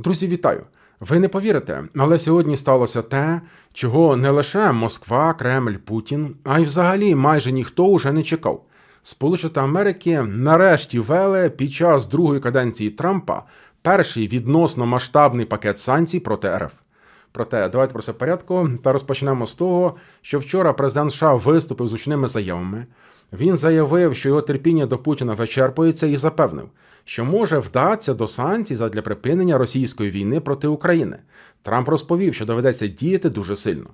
Друзі, вітаю! Ви не повірите, але сьогодні сталося те, чого не лише Москва, Кремль, Путін, а й взагалі майже ніхто уже не чекав. Сполучені Америки нарешті ввели під час другої каденції Трампа перший відносно масштабний пакет санкцій проти РФ. Проте давайте про це порядку та розпочнемо з того, що вчора президент США виступив з учними заявами. Він заявив, що його терпіння до Путіна вичерпується, і запевнив, що може вдатися до санкцій задля припинення російської війни проти України. Трамп розповів, що доведеться діяти дуже сильно.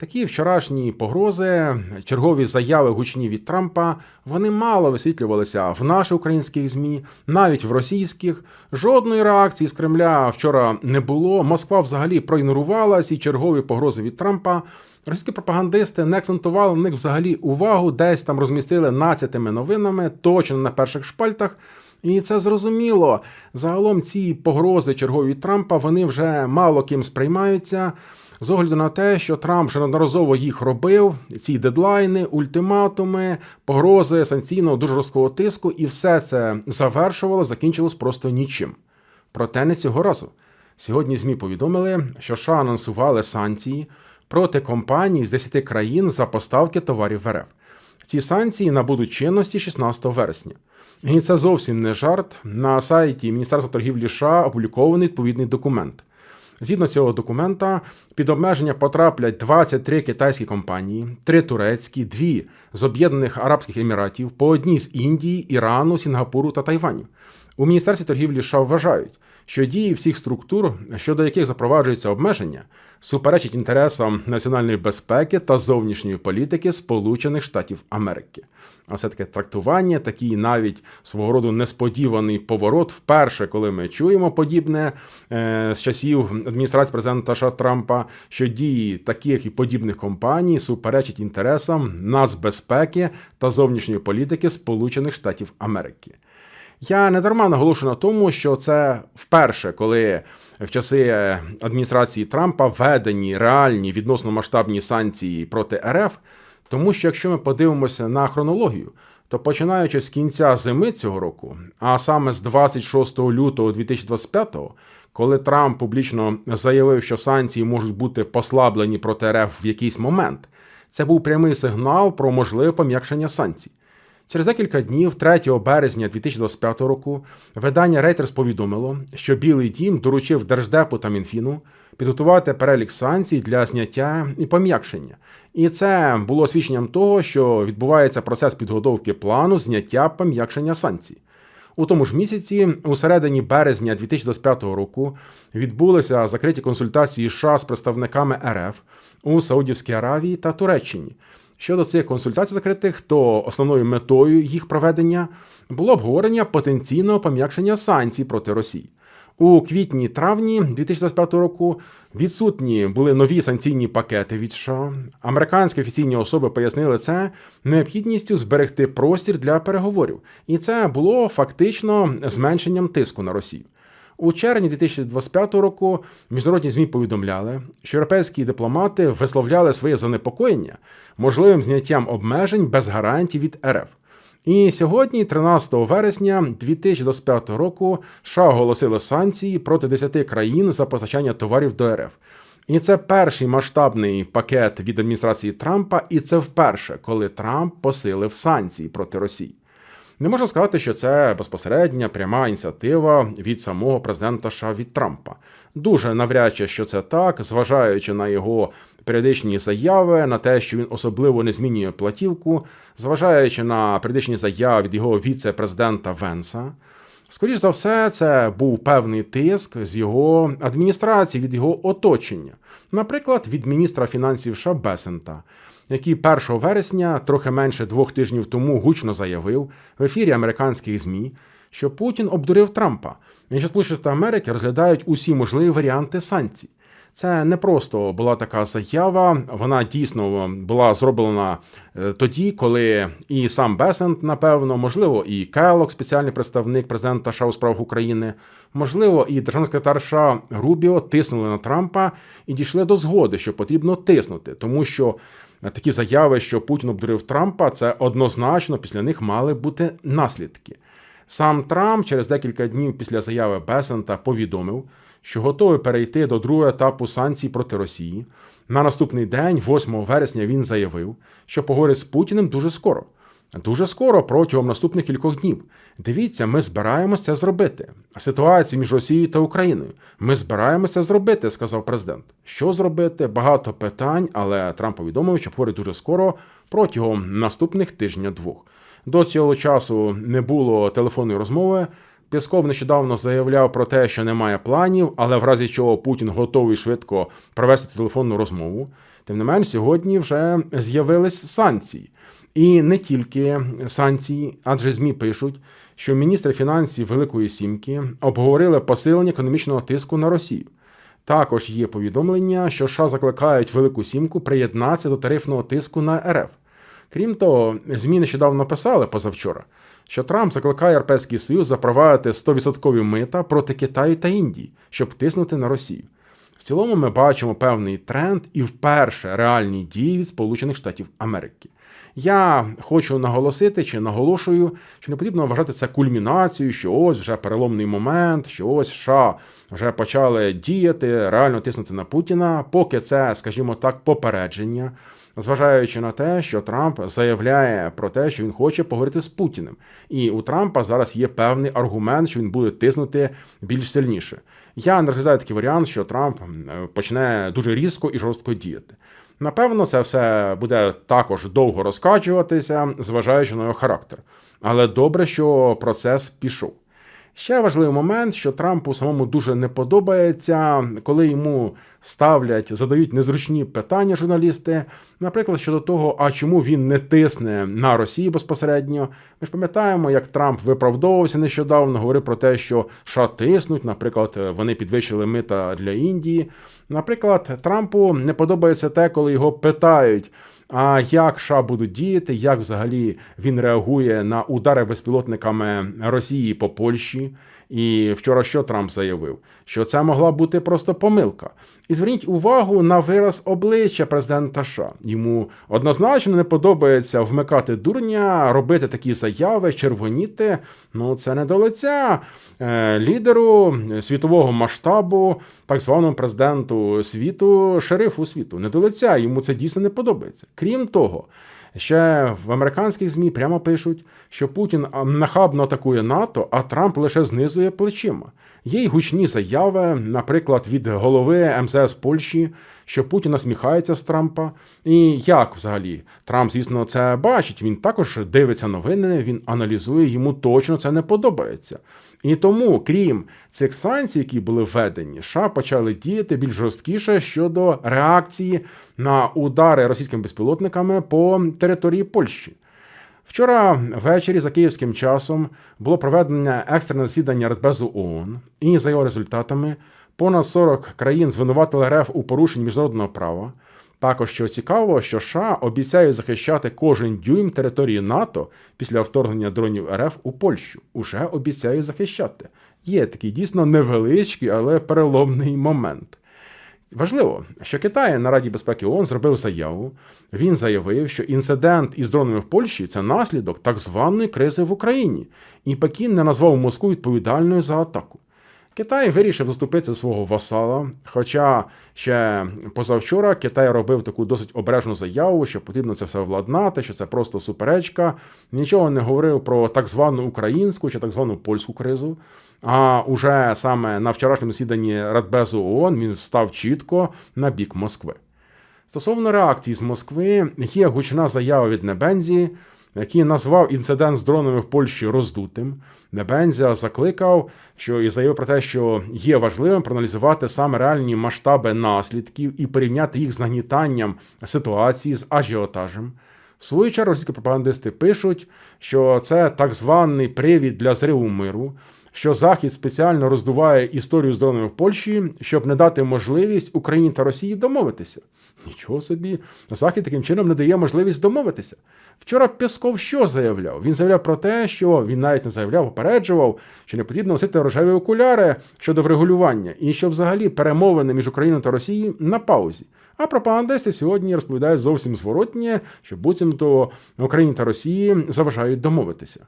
Такі вчорашні погрози, чергові заяви гучні від Трампа, вони мало висвітлювалися в наших українських змі, навіть в російських. Жодної реакції з Кремля вчора не було. Москва взагалі проігнорувала ці чергові погрози від Трампа. Російські пропагандисти не акцентували на них взагалі увагу, десь там розмістили нацятими новинами, точно на перших шпальтах. І це зрозуміло. Загалом ці погрози чергові від Трампа вони вже мало ким сприймаються. З огляду на те, що Трамп вже неодноразово їх робив, ці дедлайни, ультиматуми, погрози санкційного дуже жорсткого тиску, і все це завершувало, закінчилось просто нічим. Проте не цього разу. Сьогодні ЗМІ повідомили, що США анонсували санкції проти компаній з 10 країн за поставки товарів в РФ. Ці санкції набудуть чинності 16 вересня. І це зовсім не жарт. На сайті Міністерства торгівлі США опублікований відповідний документ. Згідно цього документа, під обмеження потраплять 23 китайські компанії, 3 турецькі, 2 з Об'єднаних Арабських Еміратів, по одній з Індії, Ірану, Сінгапуру та Тайваню. У Міністерстві торгівлі США вважають, що дії всіх структур, щодо яких запроваджуються обмеження, суперечать інтересам національної безпеки та зовнішньої політики Сполучених Штатів Америки. А все таке трактування, такий навіть свого роду несподіваний поворот, вперше, коли ми чуємо подібне е, з часів адміністрації президента США Трампа, що дії таких і подібних компаній суперечать інтересам нацбезпеки та зовнішньої політики Сполучених Штатів Америки. Я не дарма наголошую на тому, що це вперше, коли в часи адміністрації Трампа введені реальні відносно масштабні санкції проти РФ. Тому що якщо ми подивимося на хронологію, то починаючи з кінця зими цього року, а саме з 26 лютого 2025, коли Трамп публічно заявив, що санкції можуть бути послаблені проти РФ в якийсь момент, це був прямий сигнал про можливе пом'якшення санкцій. Через декілька днів, 3 березня 2025 року, видання Reuters повідомило, що Білий Дім доручив Держдепу та Мінфіну підготувати перелік санкцій для зняття і пом'якшення. І це було свідченням того, що відбувається процес підготовки плану зняття пом'якшення санкцій. У тому ж місяці, у середині березня 2025 року, відбулися закриті консультації США з представниками РФ у Саудівській Аравії та Туреччині. Щодо цих консультацій закритих, то основною метою їх проведення було обговорення потенційного пом'якшення санкцій проти Росії. У квітні-травні 2025 року відсутні були нові санкційні пакети від США. Американські офіційні особи пояснили це необхідністю зберегти простір для переговорів, і це було фактично зменшенням тиску на Росію. У червні 2025 року міжнародні змі повідомляли, що європейські дипломати висловляли своє занепокоєння можливим зняттям обмежень без гарантій від РФ. І сьогодні, 13 вересня 2025 року, США оголосили санкції проти 10 країн за постачання товарів до РФ. І це перший масштабний пакет від адміністрації Трампа, і це вперше, коли Трамп посилив санкції проти Росії. Не можна сказати, що це безпосередня пряма ініціатива від самого президента США від Трампа. Дуже навряд чи що це так, зважаючи на його періодичні заяви, на те, що він особливо не змінює платівку, зважаючи на періодичні заяви від його віце-президента Венса. Скоріше за все, це був певний тиск з його адміністрації, від його оточення, наприклад, від міністра фінансів США Бесента, який 1 вересня, трохи менше двох тижнів тому, гучно заявив в ефірі американських ЗМІ, що Путін обдурив Трампа, і що Сполучені Америки розглядають усі можливі варіанти санкцій. Це не просто була така заява, вона дійсно була зроблена е, тоді, коли і сам Бесент, напевно, можливо, і Келок, спеціальний представник президента США у справах України, можливо, і державний секретар США Рубіо тиснули на Трампа і дійшли до згоди, що потрібно тиснути, тому що такі заяви, що Путін обдурив Трампа, це однозначно після них мали бути наслідки. Сам Трамп через декілька днів після заяви Бесента повідомив, що готовий перейти до другого етапу санкцій проти Росії. На наступний день, 8 вересня, він заявив, що поговорить з Путіним дуже скоро. Дуже скоро протягом наступних кількох днів. Дивіться, ми збираємося це зробити. Ситуацію між Росією та Україною. Ми збираємося це зробити, сказав президент. Що зробити? Багато питань, але Трамп повідомив, що говорить дуже скоро протягом наступних тижня-двох. До цього часу не було телефонної розмови. Пісков нещодавно заявляв про те, що немає планів, але в разі чого Путін готовий швидко провести телефонну розмову. Тим не менш, сьогодні вже з'явились санкції. І не тільки санкції, адже ЗМІ пишуть, що міністри фінансів Великої Сімки обговорили посилення економічного тиску на Росію. Також є повідомлення, що США закликають Велику Сімку приєднатися до тарифного тиску на РФ. Крім того, ЗМІ нещодавно писали позавчора, що Трамп закликає Європейський Союз запровадити 100% мита проти Китаю та Індії, щоб тиснути на Росію. В цілому ми бачимо певний тренд і вперше реальні дії від Сполучених Штатів Америки. Я хочу наголосити чи наголошую, що не потрібно вважати це кульмінацією, що ось вже переломний момент, що ось США вже почали діяти, реально тиснути на Путіна, поки це, скажімо так, попередження, зважаючи на те, що Трамп заявляє про те, що він хоче поговорити з Путіним. І у Трампа зараз є певний аргумент, що він буде тиснути більш сильніше. Я не розглядаю такий варіант, що Трамп почне дуже різко і жорстко діяти. Напевно, це все буде також довго розкачуватися, зважаючи на його характер. Але добре, що процес пішов. Ще важливий момент, що Трампу самому дуже не подобається, коли йому ставлять, задають незручні питання журналісти, наприклад, щодо того, а чому він не тисне на Росію безпосередньо. Ми ж пам'ятаємо, як Трамп виправдовувався нещодавно, говорив про те, що США тиснуть, наприклад, вони підвищили мита для Індії. Наприклад, Трампу не подобається те, коли його питають. А як США будуть діяти, як взагалі він реагує на удари безпілотниками Росії по Польщі? І вчора що Трамп заявив? Що це могла бути просто помилка. І зверніть увагу на вираз обличчя президента США. Йому однозначно не подобається вмикати дурня, робити такі заяви, червоніти. Ну це не до лиця е, лідеру світового масштабу, так званому президенту світу, шерифу світу. Не до лиця, йому це дійсно не подобається. Крім того. Ще в американських ЗМІ прямо пишуть, що Путін нахабно атакує НАТО, а Трамп лише знизує плечима. Є й гучні заяви, наприклад, від голови МЗС Польщі, що Путін насміхається з Трампа. І як взагалі Трамп, звісно, це бачить. Він також дивиться новини, він аналізує, йому точно це не подобається. І тому, крім цих санкцій, які були введені, США почали діяти більш жорсткіше щодо реакції на удари російськими безпілотниками по території Польщі. Вчора ввечері за київським часом було проведення екстрене засідання Радбезу ООН, і за його результатами понад 40 країн звинуватили РФ у порушенні міжнародного права. Також що цікаво, що США обіцяють захищати кожен дюйм території НАТО після вторгнення дронів РФ у Польщу. Уже обіцяють захищати. Є такий дійсно невеличкий, але переломний момент. Важливо, що Китай на Раді безпеки ООН зробив заяву. Він заявив, що інцидент із дронами в Польщі це наслідок так званої кризи в Україні, і Пекін не назвав Москву відповідальною за атаку. Китай вирішив заступитися свого васала. Хоча ще позавчора Китай робив таку досить обережну заяву, що потрібно це все владнати, що це просто суперечка. Нічого не говорив про так звану українську чи так звану польську кризу. А уже саме на вчорашньому засіданні Радбезу ООН він став чітко на бік Москви. Стосовно реакції з Москви, є гучна заява від Небензі який назвав інцидент з дронами в Польщі роздутим. Небензя закликав, що і заявив про те, що є важливим проаналізувати саме реальні масштаби наслідків і порівняти їх з нагнітанням ситуації з ажіотажем. В свою чергу російські пропагандисти пишуть, що це так званий привід для зриву миру, що Захід спеціально роздуває історію з дронами в Польщі, щоб не дати можливість Україні та Росії домовитися. Нічого собі, Захід таким чином не дає можливість домовитися. Вчора Пєсков що заявляв? Він заявляв про те, що він навіть не заявляв, попереджував, що не потрібно носити рожеві окуляри щодо врегулювання, і що взагалі перемовини між Україною та Росією на паузі. А пропагандисти сьогодні розповідають зовсім зворотнє, що буцімто Україні та Росії заважають домовитися.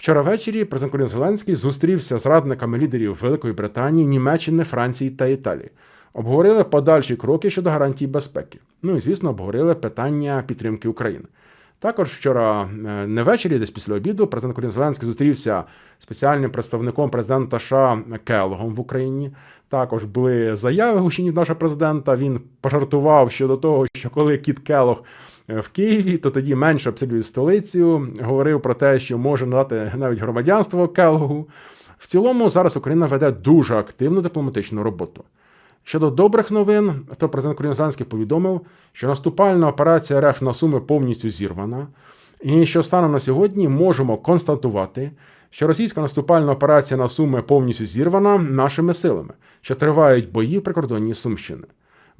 Вчора ввечері президент Володимир Зеленський зустрівся з радниками лідерів Великої Британії, Німеччини, Франції та Італії. Обговорили подальші кроки щодо гарантій безпеки. Ну і звісно, обговорили питання підтримки України. Також вчора е, не ввечері, десь після обіду, президент Володимир Зеленський зустрівся з спеціальним представником президента США Келогом в Україні. Також були заяви гучні нашого президента. Він пожартував щодо того, що коли Кіт Келог е, в Києві, то тоді менше обстрілюють столицю. Говорив про те, що може надати навіть громадянство Келогу. В цілому зараз Україна веде дуже активну дипломатичну роботу. Щодо добрих новин, то президент Зеленський повідомив, що наступальна операція РФ на Суми повністю зірвана, і що станом на сьогодні можемо констатувати, що російська наступальна операція на Суми повністю зірвана нашими силами, що тривають бої в прикордонні Сумщини.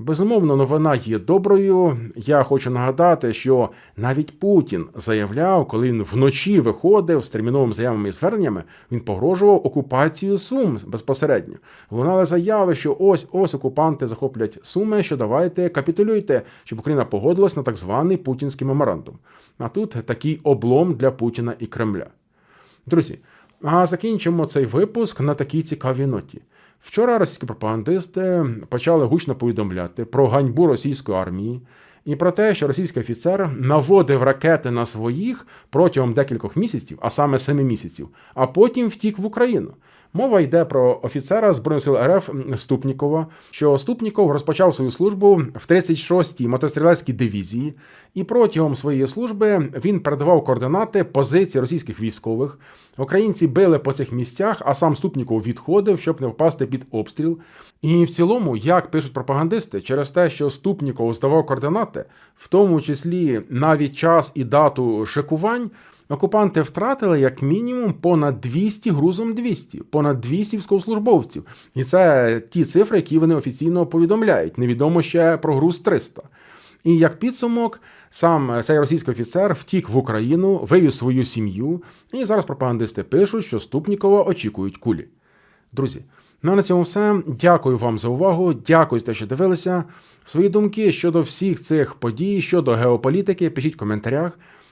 Безумовно, новина є доброю. Я хочу нагадати, що навіть Путін заявляв, коли він вночі виходив з терміновими заявами і зверненнями, він погрожував окупацію Сум безпосередньо. Лунали заяви, що ось ось окупанти захоплять Суми, що давайте капітулюйте, щоб Україна погодилась на так званий путінський меморандум. А тут такий облом для Путіна і Кремля. Друзі, а закінчимо цей випуск на такій цікавій ноті. Вчора російські пропагандисти почали гучно повідомляти про ганьбу російської армії і про те, що російський офіцер наводив ракети на своїх протягом декількох місяців, а саме семи місяців, а потім втік в Україну. Мова йде про офіцера Збройних сил РФ Ступнікова, що Ступніков розпочав свою службу в 36-й мотострілецькій дивізії, і протягом своєї служби він передавав координати позицій російських військових. Українці били по цих місцях, а сам Ступніков відходив, щоб не впасти під обстріл. І в цілому, як пишуть пропагандисти, через те, що Ступніков здавав координати, в тому числі навіть час і дату шикувань. Окупанти втратили як мінімум понад 200 грузом 200, понад 200 військовослужбовців. І це ті цифри, які вони офіційно повідомляють. Невідомо ще про груз 300. І як підсумок, сам цей російський офіцер втік в Україну, вивіз свою сім'ю, і зараз пропагандисти пишуть, що Ступнікова очікують кулі. Друзі, ну а на цьому все. Дякую вам за увагу. Дякую за те, що дивилися. Свої думки щодо всіх цих подій, щодо геополітики, пишіть в коментарях.